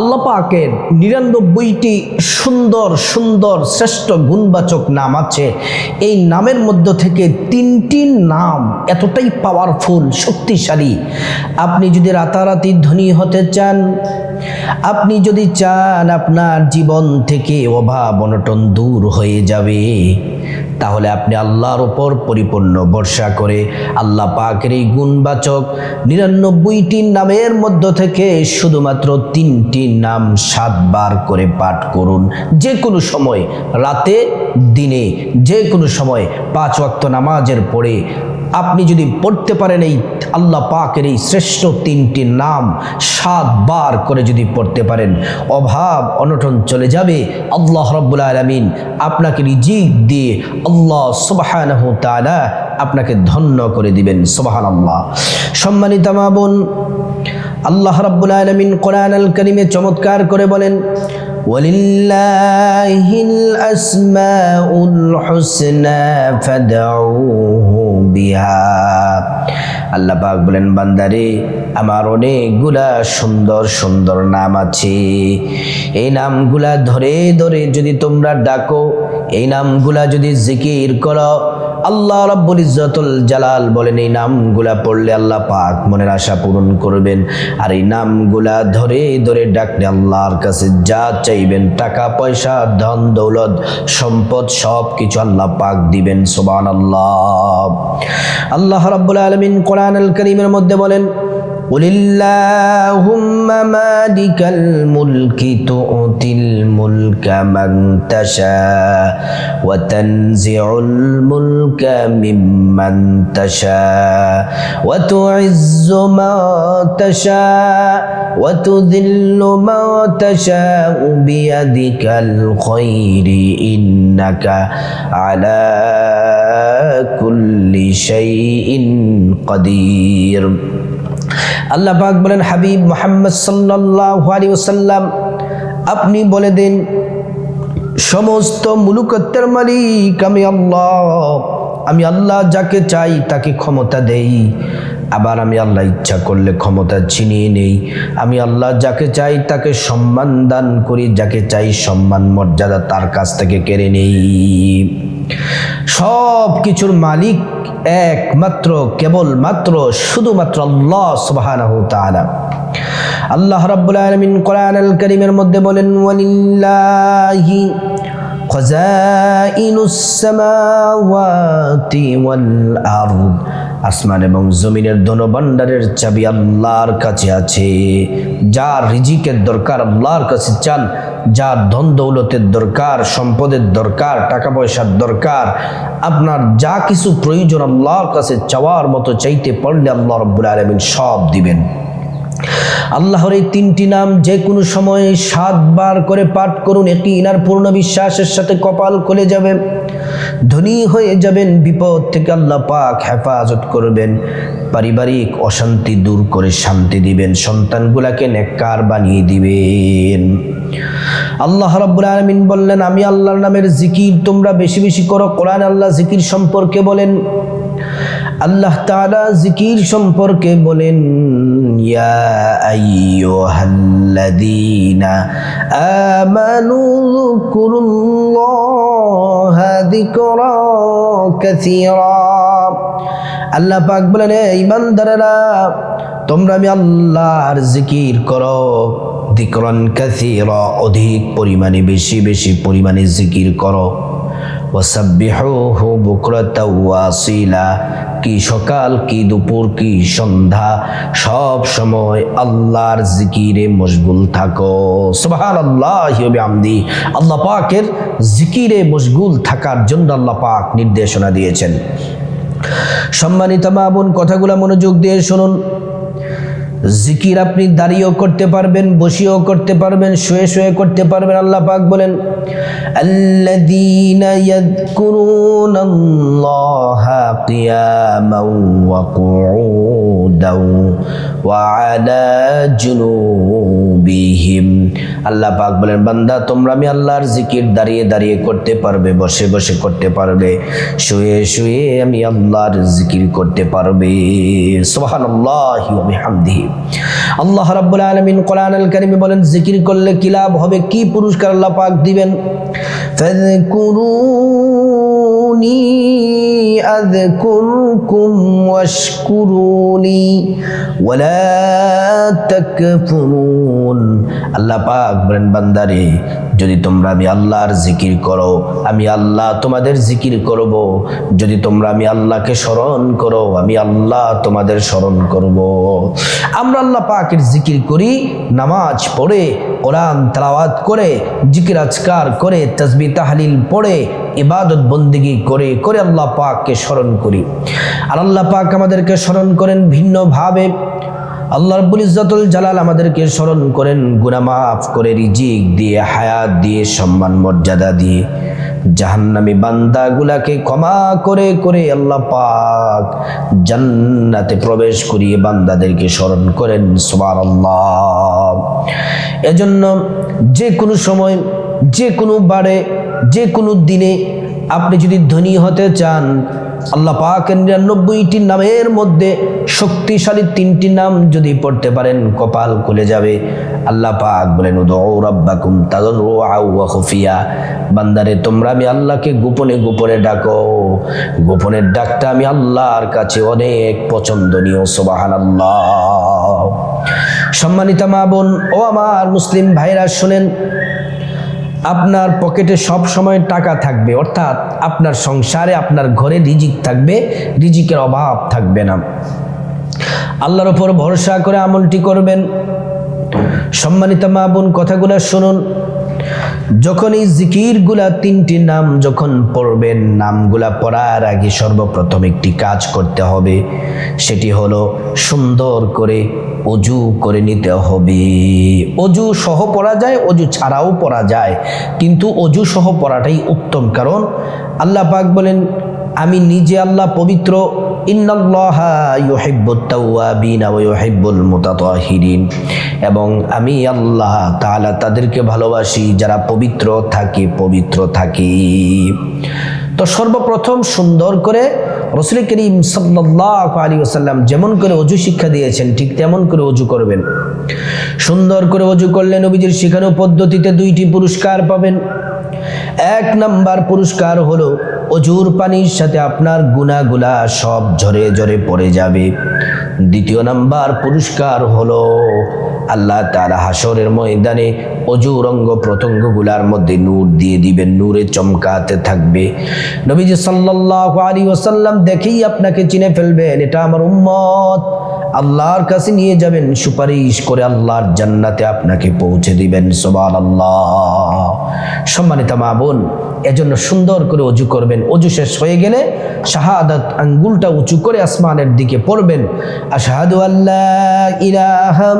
আল্লাহ পাকের নিরানব্বইটি সুন্দর সুন্দর, শ্রেষ্ঠ গুণবাচক নাম আছে। এই নামের মধ্য থেকে তিনটি নাম এতটাই পাওয়ারফুল শক্তিশালী। আপনি যদি রাতারাতি ধনী হতে চান, আপনি যদি চান আপনার জীবন থেকে অভাব অনটন দূর হয়ে যাবে, তাহলে আপনি আল্লাহর ওপর পরিপূর্ণ ভরসা করে আল্লাহ পাকের এই গুণবাচক নিরানব্বইটি নামের মধ্য থেকে শুধুমাত্র তিনটি নাম সাতবার করে পাঠ করুন। যে কোনো সময়, রাতে, দিনে যে কোনো সময় পাঁচ ওয়াক্ত নামাজের পরে আপনি যদি পড়তে পারেন এই আল্লাহ পাকের এই শ্রেষ্ঠ তিনটি নাম সাতবার করে যদি পড়তে পারেন, অভাব, অনটন চলে যাবে। আল্লাহ রব্বুল আলমিন আপনাকে রিজিক দিয়ে আল্লাহ সুবাহানহ তালা আপনাকে ধন্য করে দিবেন। সুবাহান আল্লাহ সম্মানিত মা বোন আল্লাহ রব্বুল আলমিন কোরআন আল করিমে চমৎকার করে বলেন ولله الأسماء الحسنى فادعوه বিহা। আল্লাহ পাক বলেন, বান্দারে, আমার অনেকগুলা সুন্দর সুন্দর নাম আছে। এই নামগুলা ধরে ধরে যদি তোমরা ডাকো, এই নামগুলা যদি জিকির করো, আল্লাহ রব্বুল ইজ্জতুল জালাল বলেন, এই নামগুলা পড়লে আল্লাহ পাক মনের আশা পূরণ করবেন। আর এই নামগুলা ধরে ধরে ডাকলে আল্লাহর কাছে যা চাইবেন, টাকা, পয়সা, ধন, দৌলত, সম্পদ সব কিছু আল্লাহ পাক দিবেন সোবান আল্লাহ আল্লাহ রাব্বুল আলামিন কোরআন আল করিমের মধ্যে বলেন قل اللهم مالك الملك تؤتي الملك من تشاء وتنزع الملك ممن تشاء وتعز ما تشاء وتذل ما تشاء بيدك الخير إنك على কুল্লি শাইইন কদির। আল্লাহ পাক বলেন, হাবিব মোহাম্মদ সাল্লাল্লাহু আলাইহি ওয়াসাল্লাম, আপনি বলে দিন, সমস্ত মুলুকত্বের মালিক আমি আল্লাহ। আমি আল্লাহ যাকে চাই তাকে ক্ষমতা দেই। আবার আমি আল্লাহ ইচ্ছা করলে ক্ষমতা ছিনিয়ে নেই। আমি আল্লাহ যাকে চাই তাকে সম্মান দান করি, যাকে চাই সম্মান মর্যাদা তার কাছ থেকে কেড়ে নেই। সব কিছুর মালিক একমাত্র, কেবলমাত্র, শুধুমাত্র আল্লাহ তাআলা। আল্লাহ রাব্বুল আলামিন কোরআন আল কারীমের মধ্যে বলেন, ওয়ালিল্লাহি খাযাইনুস সামাওয়াতি ওয়াল আরদ। আসমান এবং জমিনের ধনভাণ্ডারের চাবি আল্লাহর কাছে আছে। যার রিজিকের দরকার আল্লাহর কাছে চান, যার ধন দৌলতের দরকার, সম্পদের দরকার টাকা পয়সার দরকার, আপনার যা কিছু প্রয়োজন আল্লাহর কাছে চাওয়ার মতো চাইতে পারলে আল্লাহ রব্বুল আলমিন সব দিবেন। আল্লাহর এই তিনটি নাম যে কোনো সময়ে সাতবার করে পাঠ করুন, একটি ইনার পূর্ণ বিশ্বাসের সাথে কপাল খুলে যাবে, ধনী হয়ে যাবেন, বিপদ থেকে আল্লাহ পাক হেফাজত করবেন, পারিবারিক অশান্তি দূর করে শান্তি দিবেন, সন্তানগুলাকে নেককার বানিয়ে দিবেন। আল্লাহ রাব্বুল আলামিন বললেন, আমি আল্লাহর নামের জিকির তোমরা বেশি বেশি করো, কোরআন আল্লাহ জিকির সম্পর্কে বলেন। আল্লাহ তাআলা জিকির সম্পর্কে বলেন, ইয়া আমানু আল্লাহ পাক বলেন হে ঈমানদারেরা, তোমরা আমি আল্লাহর জিকির করো, যিকরান কাসীরা, অধিক পরিমাণে, বেশি বেশি পরিমাণে জিকির করো। ওয়াসাব্বিহুহু ওয়াসিলা, কি সকাল, কি দুপুর, কি সন্ধ্যা, সব সময় আল্লাহর জিকিরে মশগুল থাকো। সুবহানাল্লাহি ওয়া বিহামদি। আল্লাহ পাকের জিকিরে মশগুল থাকার জন্য আল্লাহ পাক নির্দেশনা দিয়েছেন। সম্মানিত মা বোন, কথাগুলো মনোযোগ দিয়ে শুনুন। জিকির আপনি দাঁড়িয়েও করতে পারবেন বসিয়েও করতে পারবেন শুয়ে শুয়ে করতে পারবেন আল্লাহ পাক বলেন الذين يذكرون الله قياما وقعودا وعلى جنوبهم আল্লাহ পাক বলেন বান্দা তোমরা আমি আল্লাহর জিকির দাঁড়িয়ে দাঁড়িয়ে করতে পারবে বসে বসে করতে পারবে শুয়ে শুয়ে আমি আল্লাহর জিকির করতে পারবে সুবহানাল্লাহি ওয়া বিহামদিহি আল্লাহ রাব্বুল আলমিন কোরআন আল কারিমে বলেন, জিকির করলে কি লাভ হবে? কি পুরস্কার আল্লাহ পাক দিবেন? আযকুরকুম ওয়াশকুরুনি ওয়ালা তাকফুরুন আল্লাহ পাক বলেন, বান্দারে, যদি তোমরা আমি আল্লাহর জিকির করো, আমি আল্লাহ তোমাদের জিকির করব। যদি তোমরা আমি আল্লাহকে স্মরণ করো, আমি আল্লাহ তোমাদের স্মরণ করব। আমরা আল্লাহ পাকের জিকির করি, নামাজ পড়ে, কোরআন তালাওয়াত করে, জিকির আজকার করে, তসবি তাহলিল পড়ে, ইবাদত বন্দিগি করে করে আল্লাহ পাককে স্মরণ করি। আর আল্লাহ পাক আমাদেরকে স্মরণ করেন ভিন্নভাবে। আল্লাহ রব্বুল ইজ্জতুল জালাল আমাদেরকে স্মরণ করেন গুনাহ মাফ করে, রিজিক দিয়ে, হায়াত দিয়ে, সম্মান মর্যাদা দিয়ে। জাহান্নামী বান্দাগুলাকে ক্ষমা করে করে আল্লাহ পাক জান্নাতে প্রবেশ করিয়ে বান্দাদেরকে স্মরণ করেন, সুবহানাল্লাহ। এজন্য যে কোনো সময়, যে কোনো বারে, যে কোনো দিনে আপনি যদি ধনী হতে চান, আল্লাহ পাকের নিরানব্বইটি নামের মধ্যে শক্তিশালী তিনটি নাম যদি পড়তে পারেন, কপাল খুলে যাবে। আল্লাহ পাক বলেন খুফিয়া। বান্দারে, তোমরা আমি আল্লাহকে গোপনে গোপনে ডাকো। গোপনের ডাকটা আমি আল্লাহর কাছে অনেক পছন্দনীয়, সুবহানাল্লাহ। সম্মানিতা মা বোন ও আমার মুসলিম ভাইরা, শুনেন আপনার পকেটে সব সময় টাকা থাকবে, অর্থাৎ আপনার সংসারে, আপনার ঘরে রিজিক থাকবে, রিজিকের অভাব থাকবে না। আল্লাহর ওপর ভরসা করে আমলটি করবেন। সম্মানিত মা বোন, কথাগুলো শুনুন। যখন এই জিকিরগুলা তিনটি নাম যখন পড়বেন, নামগুলা পড়ার আগে সর্বপ্রথম একটি কাজ করতে হবে। সেটি হলো সুন্দর করে অজু করে নিতে হবে। অজু সহ পড়া যায়, অজু ছাড়াও পড়া যায়। কিন্তু অজু সহ পড়াটাই উত্তম। কারণ আল্লাহ পাক বলেন আমি নিজে আল্লাহ পবিত্র। এবং আমি আল্লাহ তাআলা তাদেরকে ভালোবাসি, যারা পবিত্র থাকে পবিত্র থাকে। তো সর্বপ্রথম সুন্দর করে রসুল করিম সাল্লাহ আলী ওসাল্লাম যেমন করে অজু শিক্ষা দিয়েছেন, ঠিক তেমন করে অজু করবেন। সুন্দর করে অজু করলে নবীজির শিখানো পদ্ধতিতে দুইটি পুরস্কার পাবেন। এক নাম্বার পুরস্কার হলো অজুর পানির সাথে আপনার গুনাগুলা সব ঝরে ঝরে পড়ে যাবে। দ্বিতীয় নাম্বার পুরস্কার হলো আল্লাহ তার হাসরের ময়দানে অজুর অঙ্গ প্রত্যঙ্গগুলার মধ্যে নূর দিয়ে দিবেন, নূরে চমকাতে থাকবে। নবীজি সাল্লাল্লাহু আলাইহি ওয়াসাল্লাম দেখেই আপনাকে চিনে ফেলবেন, এটা আমার উম্মত। আল্লাহর কাছে নিয়ে যাবেন, সুপারিশ করে আল্লাহর জান্নাতে আপনাকে পৌঁছে দিবেন, সুবহানাল্লাহ। সম্মানিত মা বোন এজন্য সুন্দর করে অজু করবেন। অজু শেষ হয়ে গেলে শাহাদাত আঙ্গুলটা উঁচু করে আসমানের দিকে পড়বেন। আশহাদু আল্লাহ ইলাহা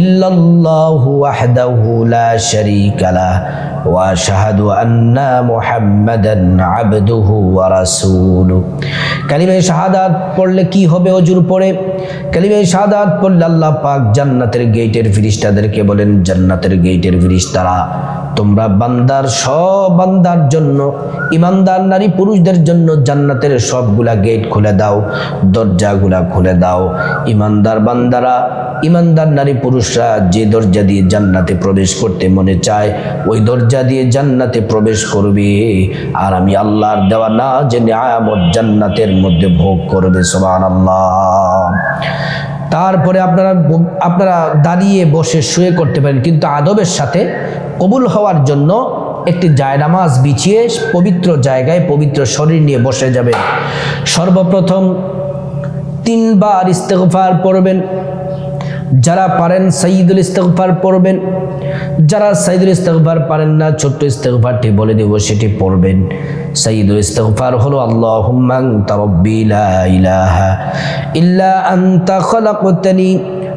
ইল্লাল্লাহু ওয়াহদাহু লা শারীকা লাহ ওয়া আশহাদু আন্না মুহাম্মাদান আবদুহু ওয়া রাসূলুহু কালিমে শাহাদাত পড়লে কি হবে অজুর পড়ে কালিমে শাহাদাত পড়লে আল্লাহ পাক জান্নাতের গেটের ফিরিস্তাদেরকে বলেন, জান্নাতের গেটের ফিরিস্তারা, তোমরা বান্দার সব বান্দার জন্য, ইমানদার নারী পুরুষদের জন্য জান্নাতের সবগুলা গেট খুলে দাও, দরজাগুলা খুলে দাও। ইমানদার বান্দারা, ইমানদার নারী পুরুষরা যে দরজা দিয়ে জান্নাতে প্রবেশ করতে মনে চায়, ওই দরজা দিয়ে জান্নাতে প্রবেশ করবে। আর আমি আল্লাহর দেওয়া না যে নিয়ামত জান্নাতের মধ্যে ভোগ করবে সোমান আল্লাহ তারপরে আপনারা আপনারা দাঁড়িয়ে বসে শুয়ে করতে পারেন, কিন্তু আদবের সাথে কবুল হওয়ার জন্য একটি জায়নামাজ বিছিয়ে পবিত্র জায়গায় পবিত্র শরীর নিয়ে বসে যাবেন। সর্বপ্রথম তিনবার ইস্তেগফার পড়বেন। যারা পারেন সাইদুল ইস্তেগফার পড়বেন। যারা সাইদুল ইস্তেগফার পারেন না, ছোট্ট ইস্তেগফারটি বলে দেব, সেটি পড়বেন। সাইদুল ইস্তেগফার হলো, আল্লাহুম্মা আনতা রাব্বি লা ইলাহা ইল্লা আনতা খলাকতানি।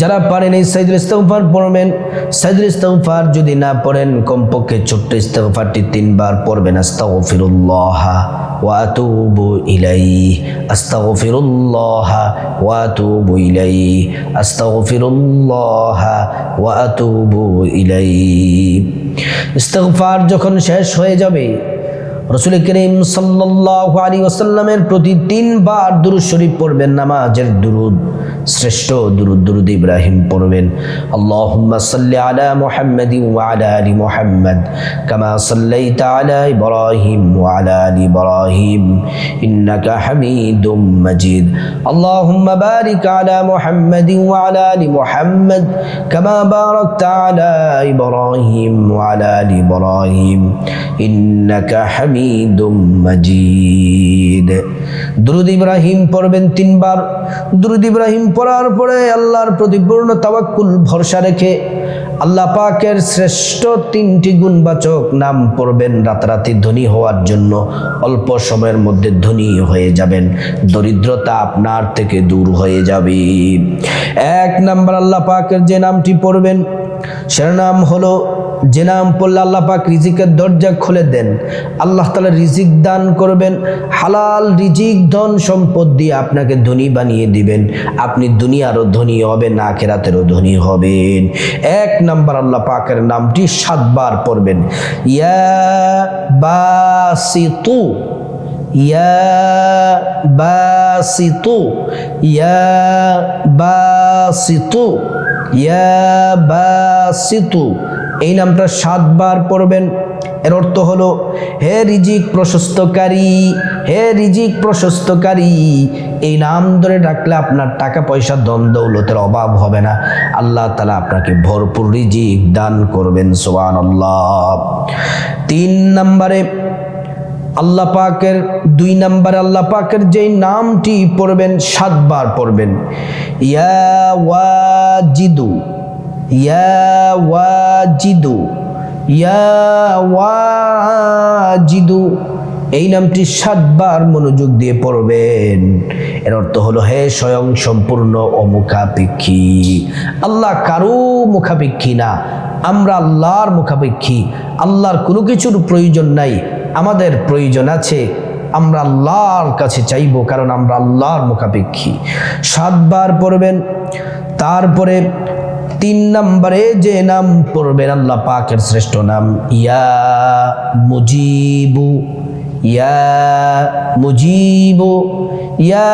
যারা পারেন এই সাইদুল ইস্তফার পড়বেন। সাইদুল ইস্তফার যদি না পড়েন, কমপক্ষে ছোট্ট ইস্তফারটি তিনবার পড়বেন। আস্তাগফিরুল্লাহ আতুবু ইলাইহি। আস্তাগফিরুল্লাহ ওয়া আতুবু ইলাইহি। আস্তাগফিরুল্লাহ ওয়া আতুবু ইলাইহি। ইস্তফার যখন শেষ হয়ে যাবে রসুল করিম সাল্লাল্লাহু আলাইহি ওয়াসাল্লামের প্রতি তিনবার দুরূদ শরীফ পড়বেন, নামাজের দুরুদ, শ্রেষ্ঠ দুরুদ দুরুদ ইব্রাহিম পড়বেন। আল্লাহুম্মা সাল্লি আলা মুহাম্মাদিন ওয়া আলা আলি মুহাম্মাদ, কামা সাল্লাইতা আলা ইব্রাহিম ওয়া আলা আলি ইব্রাহিম, ইন্নাকা হামিদুম মাজিদ। আল্লাহুম্মা বারিক আলা মুহাম্মাদিন ওয়া আলা আলি মুহাম্মাদ, কামা বারাকতা আলা ইব্রাহিম ওয়া আলা আলি ইব্রাহিম, ইন্নাকা হামিদুম মাজিদ। দুরুদ ইব্রাহিম পড়বেন তিনবার। দুরুদ ইব্রাহিম পড়ার পরে আল্লাহর প্রতি পূর্ণ তাওয়াক্কুল, ভরসা রেখে আল্লাহ পাকের শ্রেষ্ঠ তিনটি গুণবাচক নাম পড়বেন রাতারাতি ধনী হওয়ার জন্য। অল্প সময়ের মধ্যে ধনী হয়ে যাবেন। দরিদ্রতা আপনার থেকে দূর হয়ে যাবে। এক নাম্বার আল্লাহ পাকের যে নামটি পড়বেন, সের নাম হলো যে নাম পড়লে আল্লাহ পাক রিজিকের দরজা খুলে দেন। আল্লাহ তালা রিজিক দান করবেন, হালাল রিজিক ধন সম্পদ দিয়ে আপনাকে ধনী বানিয়ে দিবেন। আপনি দুনিয়ারও ধনী হবেন, আখেরাতেরও ধনী হবেন। এক নাম্বার আল্লাহ পাকের নামটি সাতবার পড়বেন। ইয়া বাসিতু ইয়া বাসিতু ইয়া বাসিতু ইয়া বাসিতু। এই নামটা সাতবার পড়বেন। এর অর্থ হলো, হে রিজিক প্রশস্তকারী, হে রিজিক প্রশস্তকারী, এই নাম ধরে ডাকলে আপনার টাকা পয়সা দন দৌলতের অভাব হবে না। আল্লাহ তালা আপনাকে ভরপুর রিজিক দান করবেন সোয়ান আল্লাহ তিন নম্বরে, আল্লাহ পাকের, দুই নম্বরে আল্লাহ পাকের যেই নামটি পড়বেন, সাতবার পড়বেন। ইয়া ওয়াজিদু ইয়া ওয়াজিদু ইয়া ওয়াজিদু। এই নামটি সাতবার মনোযোগ দিয়ে পড়বেন। এর অর্থ হলো, হে স্বয়ং সম্পূর্ণ অমুখাপেক্ষী। আল্লাহ কারও মুখাপেক্ষী না। আমরা আল্লাহর মুখাপেক্ষী। আল্লাহর কোনো কিছুর প্রয়োজন নাই। আমাদের প্রয়োজন আছে, আমরা আল্লাহর কাছে চাইব, কারণ আমরা আল্লাহর মুখাপেক্ষী। সাতবার পড়বেন, তারপরে তিন নম্বরে যে নাম পড়বেন আল্লাহ পাকের শ্রেষ্ঠ নাম, ইয়া মুজিবু ইয়া মুজিবু ইয়া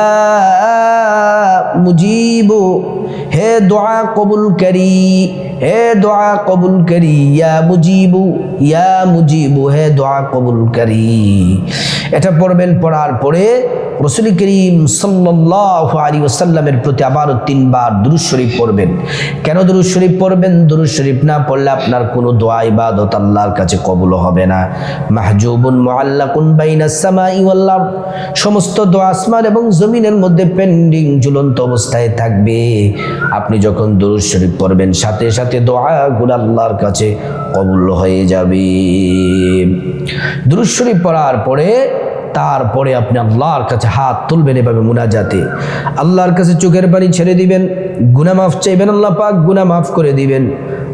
মুজিবু, হে দোয়া কবুল করি, হে দোয়া কবুল করি, ইয়া মুজিবু ইয়া মুজিবু, হে দোয়া কবুল করি। এটা পড়বেন, পড়ার পরে রসুল করিম সাল্লাহ আলী ওসাল্লামের প্রতি আবারও তিনবার দুরুজ শরীফ পড়বেন। কেন দুরুজ শরীফ পড়বেন? দুরুজ শরীফ না পড়লে আপনার কোনো দোয়া, ইবাদত আল্লাহর কাছে কবুল হবে না। মাহজুবুন মোয়াল্লাকুন বাইনা সামাই ওয়াল্লাহ সমস্ত দোয়া আসমান এবং জমিনের মধ্যে পেন্ডিং ঝুলন্ত অবস্থায় থাকবে। আপনি যখন দুরুজ শরীফ পড়বেন, সাথে সাথে দোয়াগুলো আল্লাহর কাছে কবুল হয়ে যাবে। দুরুশ্বরী পড়ার পরে, তারপরে আপনি আল্লাহর কাছে হাত তুলবেন এভাবে মুনাজাতে। আল্লাহর কাছে চোখের পানি ছেড়ে দিবেন গুনা মাফ চাইবেন, আল্লাহ পাক গুনা মাফ করে দিবেন।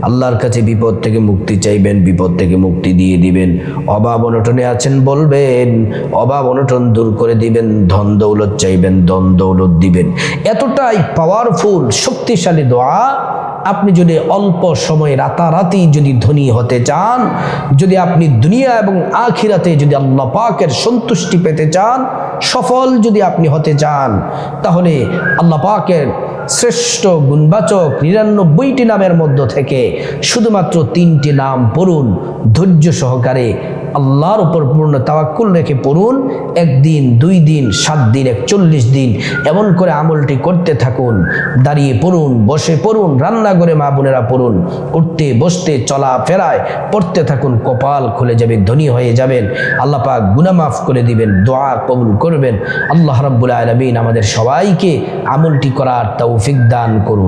আল্লাহর কাছে বিপদ থেকে মুক্তি চাইবেন, বিপদ থেকে মুক্তি দিয়ে দিবেন। অভাব অনটনে আছেন বলবেন, অভাব অনটন দূর করে দিবেন, ধন দৌলত চাইবেন, ধন দৌলত দিবেন। এতটাই পাওয়ারফুল শক্তিশালী দোয়া। আপনি যদি অল্প সময় রাতারাতি যদি ধনী হতে চান, যদি আপনি দুনিয়া এবং আখিরাতে যদি আল্লাহ পাকের সন্তুষ্টি পেতে চান, সফল যদি আপনি হতে চান, তাহলে আল্লাহ পাকের শ্রেষ্ঠ গুণবাচক নিরানব্বইটি নামের মধ্য থেকে শুধুমাত্র তিনটি নাম পড়ুন ধৈর্য সহকারে আল্লাহর উপর পূর্ণ তাওয়াক্কুল রেখে পড়ুন। একদিন, দুই দিন, সাত দিন, একচল্লিশ দিন এমন করে আমলটি করতে থাকুন। দাঁড়িয়ে পড়ুন, বসে পড়ুন, রান্না করে মা বোনেরা পড়ুন। উঠতে, বসতে চলা ফেরায় পড়তে থাকুন, কপাল খুলে যাবে, ধনী হয়ে যাবেন। আল্লাহ পাক গুনা মাফ করে দিবেন, দোয়া কবুল করবেন। আল্লাহ রাব্বুল আলামিন আমাদের সবাইকে আমলটি করার তৌফিক দান করুন।